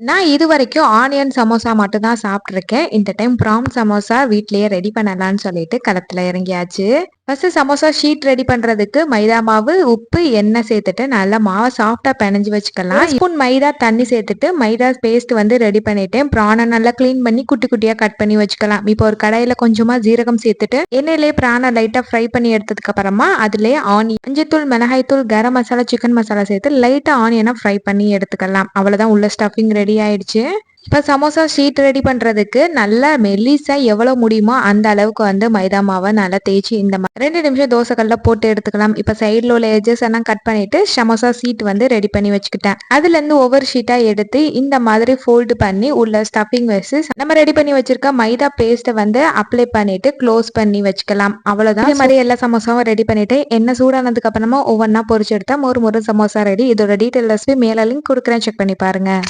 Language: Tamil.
நான் இது வரைக்கும் ஆனியன் சமோசா மட்டும் தான் சாப்பிட்ருக்கேன் இந்த டைம் ப்ராம் சமோசா வீட்லயே ரெடி பண்ணலாம்னு சொல்லிட்டு களத்துல இறங்கியாச்சு. ஃபர்ஸ்ட் சமோசா ஷீட் ரெடி பண்றதுக்கு மைதா மாவு உப்பு எண்ணெய் சேர்த்துட்டு நல்லா மாவை சாஃப்டா பிணைஞ்சு வச்சுக்கலாம். ஸ்பூன் மைதா தண்ணி சேர்த்துட்டு மைதா பேஸ்ட் வந்து ரெடி பண்ணிட்டேன். ப்ரானை நல்லா க்ளீன் பண்ணி குட்டி குட்டியா கட் பண்ணி வச்சுக்கலாம். இப்போ ஒரு கடாயில கொஞ்சமா ஜீரகம் சேர்த்துட்டு எண்ணெயிலே ப்ரானை லைட்டா ஃப்ரை பண்ணி எடுத்ததுக்கு அப்புறமா அதுலயே ஆனியன் மஞ்சத்தூள் மிளகாய்த்தூள் கரம் மசாலா சிக்கன் மசாலா சேர்த்து லைட்டா ஆனியனா ஃப்ரை பண்ணி எடுத்துக்கலாம். அவ்வளவுதான். உள்ள ஸ்டஃபிங் ரெடி ஆயிடுச்சு. இப்போ சமோசா ஷீட் ரெடி பண்ணுறதுக்கு நல்லா மெல்லிஸாக எவ்வளோ முடியுமோ அந்த அளவுக்கு வந்து மைதா மாவை நல்லா தேய்ச்சி இந்த மாதிரி ரெண்டு நிமிஷம் தோசைக்கல்ல போட்டு எடுத்துக்கலாம். இப்போ சைடில் உள்ள எஜஸ் எல்லாம் கட் பண்ணிட்டு சமோசா ஷீட் வந்து ரெடி பண்ணி வச்சுக்கிட்டேன். அதுலேருந்து ஒவ்வொரு ஷீட்டாக எடுத்து இந்த மாதிரி ஃபோல்டு பண்ணி உள்ள ஸ்டஃபிங் வச்சு நம்ம ரெடி பண்ணி வச்சிருக்க மைதா பேஸ்ட்டை வந்து அப்ளை பண்ணிட்டு க்ளோஸ் பண்ணி வச்சுக்கலாம். அவ்வளோதான் இதே மாதிரி எல்லா சமோசாவும் ரெடி பண்ணிட்டு என்ன சூடானதுக்கு அப்புறமா ஒவ்வொன்றா பொறிச்சு எடுத்தா ஒரு முறை சமோசா ரெடி இதோட டீட்டெயில் ரெசிபி மேலே லிங்க் கொடுக்குறேன். செக் பண்ணி பாருங்கள்